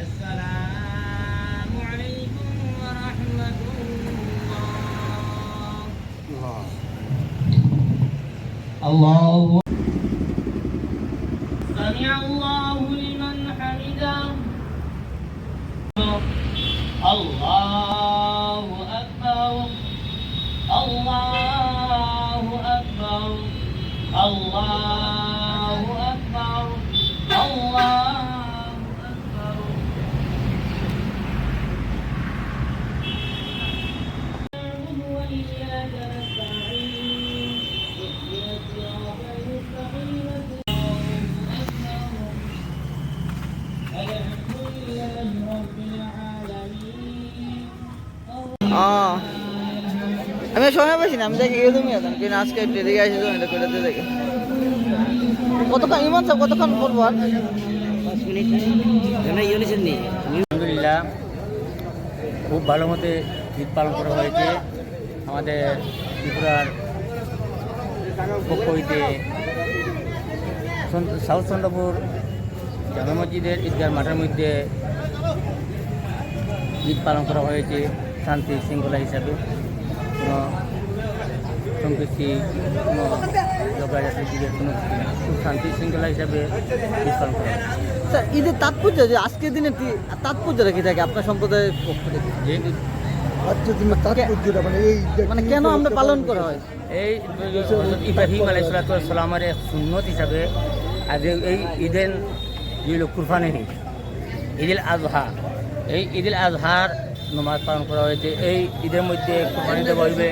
السلام عليكم ورحمة الله. الله. سمع الله لمن حمده. الله الله أكبر. الله সময় পাইছি না আমি দেখি গিয়ে তুমি এখন কিন্তু আজকে এদিকে আসি তুমি এটা করে দিয়ে দেখে। কতক্ষণ ইমান সাহেব কতক্ষণ করব আর? আলহামদুলিল্লাহ খুব ভালো মতে ঈদ পালন করা হয়েছে। আমাদের ত্রিপুরার পক্ষ হইতে চন্দ্র- সাউথ চন্দ্রপুর জামা মসজিদের ঈদগাহ মাঠের মধ্যে ঈদ পালন করা হয়েছে শান্তি শৃঙ্খলা হিসাবে। কোনো সম্পৃক্তি কোনো ঝগড়াঝাটির দিকে কোনো খুব শান্তি শৃঙ্খলা হিসাবে পালন করা স্যার ঈদের তাৎপর্য যে আজকের দিনে কি তাৎপর্যটা কি থাকে আপনার সম্প্রদায়ের পক্ষ থেকে? দিনে মানে এই মানে কেন আমরা পালন করা হয় এই হযরত ইব্রাহিম আলাইসালামের এক সুন্নত হিসাবে এই যে ঈদ আজহা এই ঈদুল আজহার নমাজ পালন করা হয়েছে। এই ঈদের মধ্যে কুরবানি দেওয়া হইবে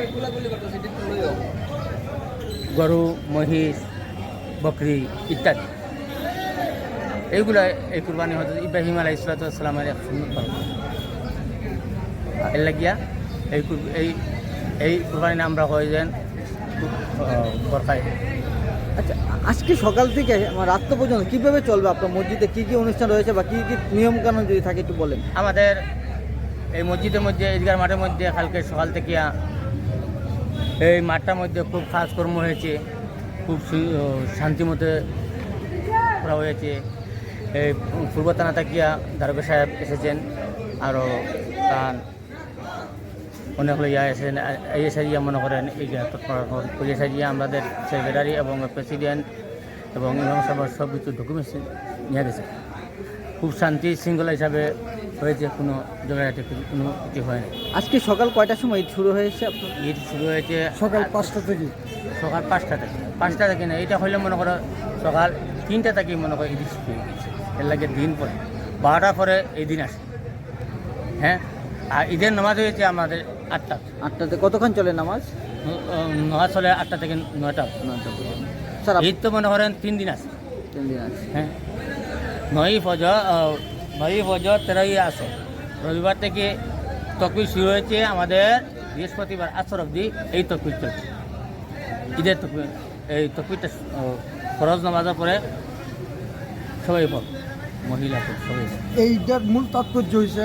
গরু মহিষ বকরি ইত্যাদি। এইগুলা এই কুরবানি হয়তো ইব্রাহিম আলাইসালামের এক সুন্নত পালন। এর লাগিয়া এই এই এই কুরবানি আমরা হয়ে যান বরকায় আচ্ছা আজকে সকাল থেকে আমার রাত্র পর্যন্ত কীভাবে চলবে আপনার মসজিদে? কী কী অনুষ্ঠান রয়েছে বা কী কী নিয়ম কানুন যদি থাকে একটু বলেন। আমাদের এই মসজিদের মধ্যে, ঈদগাহ মাঠের মধ্যে, কালকে সকাল থেকে এই মাঠটার মধ্যে খুব কাজ কর্ম হয়েছে। খুব শান্তিমতে করা হয়েছে। এই পূর্ব থানা তাকিয়া দারোগা সাহেব এসেছেন, আরও তার অনেক লইয়া এসেছেন এই সারিয়া মনে করেন, এই তৎপর করিয়া আমাদের সেক্রেটারি এবং প্রেসিডেন্ট এবং ইমাম সাহেব সব কিছু ডকুমেন্টস নিয়ে গেছে খুব শান্তি শৃঙ্খলা হিসাবে হয়েছে কোনো ঝগড়াঝাটি কোনো কিছু হয়নি আজকে সকাল কয়টার সময় ঈদ শুরু হয়েছে ঈদ শুরু হয়েছে সকাল পাঁচটা থেকে। সকাল পাঁচটা থেকে। পাঁচটা থেকে না এটা হইলে মনে করো সকাল তিনটা থেকে মনে করো ঈদ শুরু হয়ে গেছে। এর লাগে দিন পরে। বারোটা পরে এই দিন আসে। হ্যাঁ? আর ঈদের নামাজ হয়েছে আমাদের আটটা। আটটাতে কতক্ষণ চলে নামাজ? নামাজ চলে আটটা থেকে নয়টা। নয়টা। ঈদ তো মনে করেন তিন দিন আছে। তিন দিন আছে। হ্যাঁ? নয় ফজ নয় ফজ তেরোই আসে রবিবার থেকে তকবির শুরু হয়েছে আমাদের বৃহস্পতিবার আসর অবধি এই তকবির চলছে। ঈদের তকবির এই তকবিরটা ফরজ নামাজের পরে সবাই পড় মহিলা সবাই। এইটার মূল তাৎপর্য হয়েছে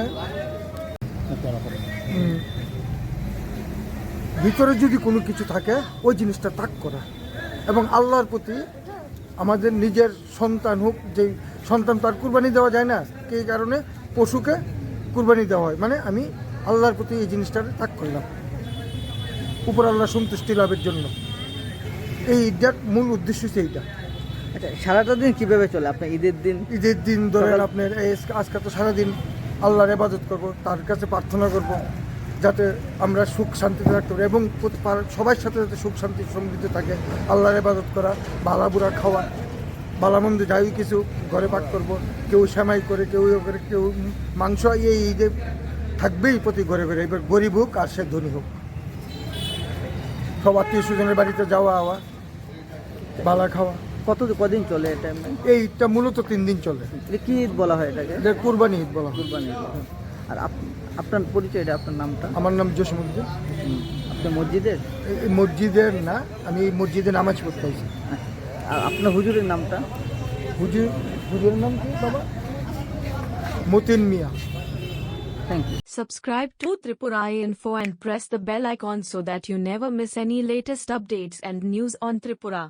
ভিতরে যদি কোনো কিছু থাকে ওই জিনিসটা তাক করা। এবং আল্লাহর প্রতি আমাদের নিজের সন্তান হোক যে সন্তান তার কুরবানি দেওয়া যায় না এই কারণে পশুকে কুরবানি দেওয়া হয়। মানে আমি আল্লাহর প্রতি এই জিনিসটা তাক করলাম। উপর আল্লাহ সন্তুষ্টি লাভের জন্য। এই ঈদটার মূল উদ্দেশ্য হচ্ছে এইটা। আচ্ছা সারাটা দিন কীভাবে চলে? আপনার ঈদের দিন? ঈদের দিন ধরেন আপনার আজকে তো সারাদিন আল্লাহর ইবাদত করব তার কাছে প্রার্থনা করব যাতে আমরা সুখ শান্তিতে থাকতে পারি এবং সবার সাথে যাতে সুখ শান্তি সমৃদ্ধি থাকে আল্লাহর ইবাদত করা বালা বুড়া খাওয়া বালামন্দ যাই কিছু ঘরে পাক করব কেউ সেমাই করে কেউ ইয়ে করে কেউ মাংস এই ঈদে থাকবেই প্রতি ঘরে ঘরে এবার গরিব হোক আর সে ধনী হোক। সব আত্মীয় স্বজনের বাড়িতে যাওয়া আওয়া বালা খাওয়া। কত কদিন চলে এটা? এমনি? এই ঈদটা মূলত তিন দিন চলে। এটা কি ঈদ বলা হয় এটাকে? এটা কুরবানি ঈদ বলা কুরবানি ঈদ। আর আপ- আপনার পরিচয়টা আপনার নামটা? আমার নাম জসিমুদ্দিন হুম। আপনার মসজিদের? মসজিদের না আমি এই মসজিদে নামাজ পড়তে আছি আচ্ছা। আপনার হুজুরের নামটা হুজুর হুজুরের নাম কি বাবা Matin Mia thank you Subscribe to Tripura Info and press the bell icon so that you never miss any latest updates and news on Tripura.